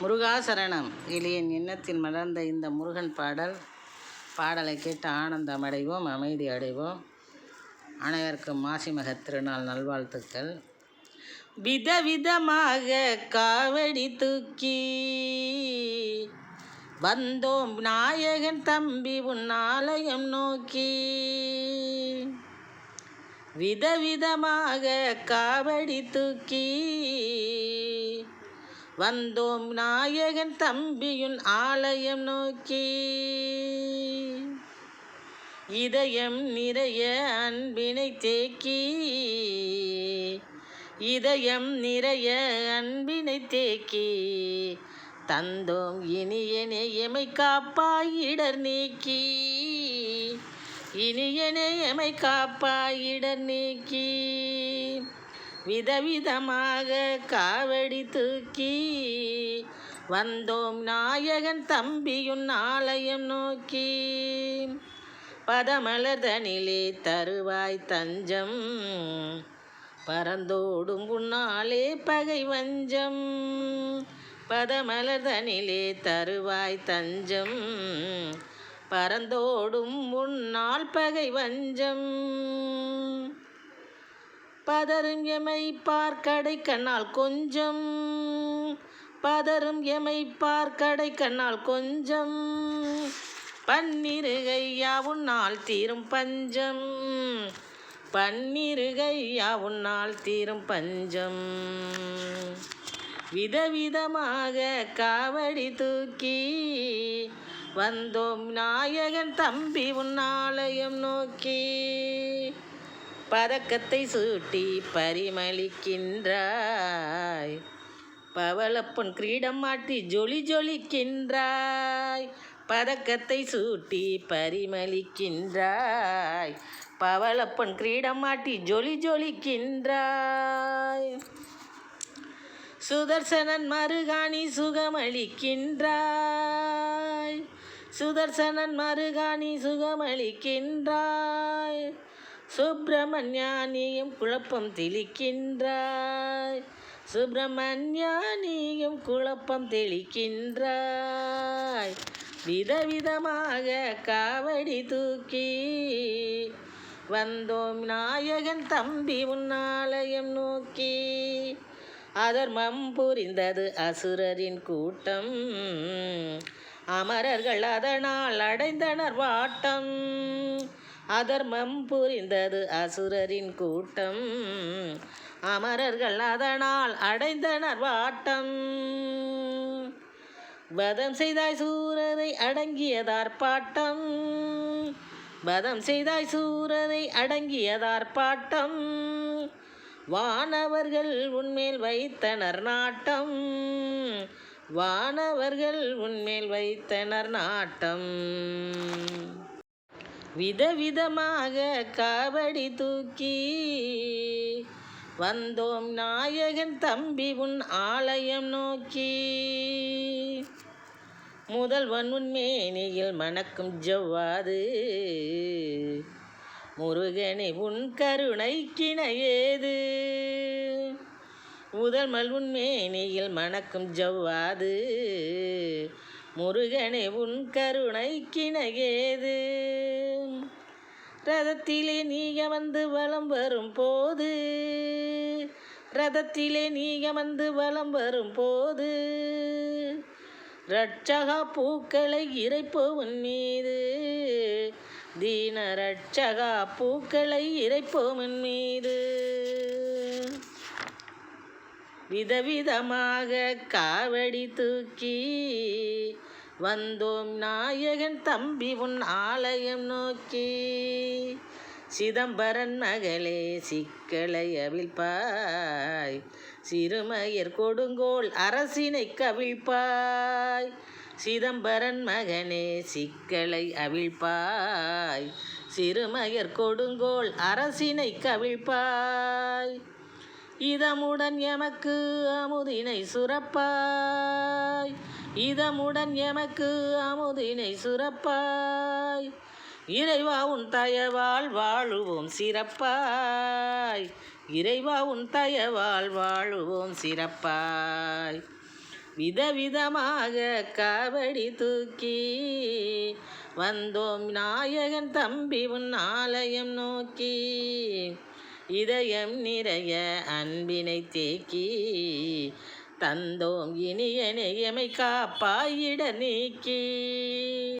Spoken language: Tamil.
முருகாசரணம். எளியன் எண்ணத்தில் மலர்ந்த இந்த முருகன் பாடல் பாடலை கேட்டு ஆனந்தம் அடைவோம் அமைதி அடைவோம். அனைவருக்கும் மாசிமக திருநாள் நல்வாழ்த்துக்கள். விதவிதமாக காவடி தூக்கி வந்தோம் நாயகன் தம்பி உன் ஆலயம் நோக்கி. விதவிதமாக காவடி தூக்கி வந்தோம் நாயகன் தம்பியுன் ஆலயம் நோக்கி. இதயம் நிறைய அன்பினை தேக்கி. இதயம் நிறைய அன்பினை தேக்கி. தந்தோம் இனியனே எமை காப்பாயிடர் நீக்கி. இனியனே எமை காப்பாயிடர் நீக்கி. விதவிதமாக காவடி தூக்கி வந்தோம் நாயகன் தம்பியுன் ஆலயம் நோக்கி. பதமலர்தனிலே தருவாய் தஞ்சம் பறந்தோடும் உன்னாலே பகை வஞ்சம். பதமலர்தனிலே தருவாய் தஞ்சம் பறந்தோடும் உன்னால் பகை வஞ்சம். பதரும் எமை பார்க்கடை கண்ணால் கொஞ்சம். பதரும் எமை பார்க்கடை கண்ணால் கொஞ்சம். பன்னிருகையா உன்னால் தீரும் பஞ்சம். பன்னிருகையா உன்னால் தீரும் பஞ்சம். விதவிதமாக காவடி தூக்கி வந்தோம் நாயகன் தம்பி உன்னாலயம் நோக்கி. பதக்கத்தை சூட்டி பரிமளிக்கின்றாய். பவளப்பன் கிரீடம் மாட்டி ஜொலி ஜொலிக்கின்றாய். பதக்கத்தை சூட்டி பரிமளிக்கின்றாய். பவளப்பன் கிரீடம் மாட்டி ஜொலி ஜொலிக்கின்றாய். சுதர்சனன் மருகாணி சுகமளிக்கின்றாய். சுதர்சனன் மருகாணி சுகமளிக்கின்றாய். சுப்பிரமணியானியும் குழப்பம் தெளிக்கின்றாய். சுப்பிரமணியானியும் குழப்பம் தெளிக்கின்றாய். விதவிதமாக காவடி தூக்கி வந்தோம் நாயகன் தம்பி உன்னாலயம் நோக்கி. அதர்மம் புரிந்தது அசுரரின் கூட்டம். அமரர்கள் அதனால் அடைந்தனர் வாட்டம். அதர்மம் புரிந்தது அசுரரின் கூட்டம். அமரர்கள் அதனால் அடைந்தனர் வாட்டம். வதம் செய்தாய் சூரரை அடங்கியதார் பாட்டம். வதம் செய்தாய் சூரரை அடங்கியதார் பாட்டம். வானவர்கள் உன்மேல் வைத்தனர் நாட்டம். வானவர்கள் உன்மேல் வைத்தனர் நாட்டம். விதவிதமாக காவடி தூக்கி வந்தோம் நாயகன் தம்பி உன் ஆலயம் நோக்கி. முதல்வன் உன் மேனியில் மணக்கும் ஜவ்வாது முருகனை உன் கருணை கிணையேது. முதல்மல் உன் மேனியில் மணக்கும் ஜவ்வாது முருகனே உன் கருணை கிணகேது ரதத்திலே நீக வந்து வலம் வரும் போது ரதத்திலே நீக வந்து வலம் வரும் போது ரட்சகா பூக்களை இறைப்போவன் மீது தீன ரட்சகா பூக்களை இறைப்போவன் மீது. விதவிதமாக காவடி தூக்கி வந்தோம் நாயகன் தம்பி உன் ஆலயம் நோக்கி. சிதம்பரன் மகளே சிக்கலை அவிழ்ப்பாய். சிறுமயர் கொடுங்கோல் அரசினை கவிழ்ப்பாய். சிதம்பரன் மகனே சிக்கலை அவிழ்ப்பாய். சிறுமயர் கொடுங்கோல் அரசினை கவிழ்ப்பாய். இதமுடன் எமக்கு அமுதினை சுரப்பாய். இதமுடன் எமக்கு அமுதினை சுரப்பாய். இறைவா உன் தயவால் வாழுவோம் சிறப்பாய். இறைவா உன் தயவால் வாழுவோம் சிறப்பாய். விதவிதமாக காவடி தூக்கி வந்தோம் நாயகன் தம்பி உன் ஆலயம் நோக்கி. இதயம் நிறைய அன்பினை தேக்கி தந்தோம் இனிய எமை காப்பாயிட நீக்கி.